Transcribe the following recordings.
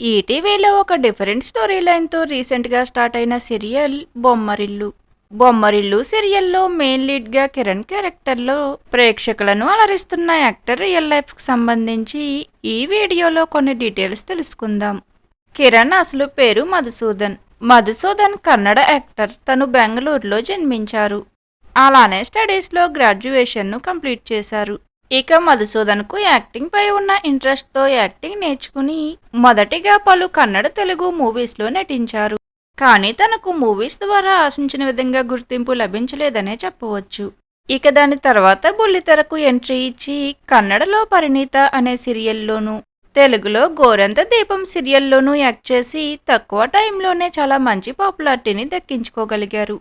ఈటీవీలో ఒక different story లైన్తో రీసెంట్గా స్టార్ట్ అయిన సీరియల్ బొమ్మరిల్లు. బొమ్మరిల్లు సీరియల్లో మెయిన్ లీడ్గా కిరణ్ క్యారెక్టర్లో ప్రేక్షకులను అలరిస్తున్న యాక్టర్ రియల్ లైఫ్కి సంబంధించి ఈ వీడియోలో కొన్ని డీటెయిల్స్ తెలుసుకుందాం. కిరణ్ అసలు పేరు మధుసూదన్. మధుసూదన్ కన్నడ యాక్టర్. తను బెంగళూరులో జన్మించారు. అలానే స్టడీస్లో గ్రాడ్యుయేషన్ను కంప్లీట్ చేశారు. ఇక మధుసూదన్కు యాక్టింగ్ పై ఉన్న ఇంట్రెస్ట్తో యాక్టింగ్ నేర్చుకుని మొదటిగా పలు కన్నడ తెలుగు మూవీస్లో నటించారు. కానీ తనకు మూవీస్ ద్వారా ఆశించిన విధంగా గుర్తింపు లభించలేదనే చెప్పవచ్చు. ఇక దాని తర్వాత బుల్లితెరకు ఎంట్రీ ఇచ్చి కన్నడలో పరిణీత అనే సీరియల్లోనూ తెలుగులో గోరంత దీపం సీరియల్లోనూ యాక్ట్ చేసి తక్కువ టైంలోనే చాలా మంచి పాపులారిటీని దక్కించుకోగలిగారు.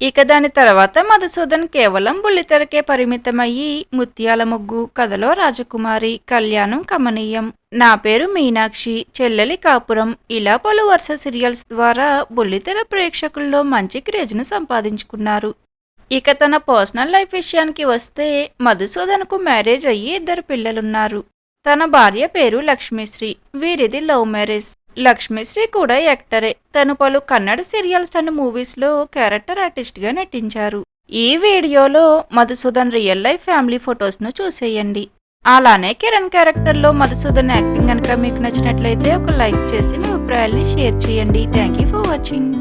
ఇక దాని తర్వాత మధుసూదన్ కేవలం బుల్లితెరకే పరిమితమయ్యి ముత్యాల ముగ్గు కథలో రాజకుమారి కళ్యాణం కమనీయం. నా పేరు మీనాక్షి చెల్లెలి కాపురం. ఇలా పలు వరుస సీరియల్స్ ద్వారా బుల్లితెర ప్రేక్షకుల్లో మంచి క్రేజ్ను సంపాదించుకున్నారు. ఇక తన పర్సనల్ లైఫ్ విషయానికి వస్తే మధుసూదన్కు మ్యారేజ్ అయ్యి ఇద్దరు పిల్లలున్నారు. తన భార్య పేరు లక్ష్మీశ్రీ వీరిది లవ్ మ్యారేజ్. లక్ష్మీశ్రీ కూడా యాక్టరే. తను పలు కన్నడ సీరియల్స్ అండ్ మూవీస్లో క్యారెక్టర్ ఆర్టిస్ట్గా నటించారు. ఈ వీడియోలో మధుసూదన్ రియల్ లైఫ్ ఫ్యామిలీ ఫొటోస్ను చూసేయండి. అలానే కిరణ్ క్యారెక్టర్లో మధుసూదన్ యాక్టింగ్ కనుక మీకు నచ్చినట్లయితే ఒక లైక్ చేసి మీ అభిప్రాయాల్ని షేర్ చేయండి. Thank you for watching.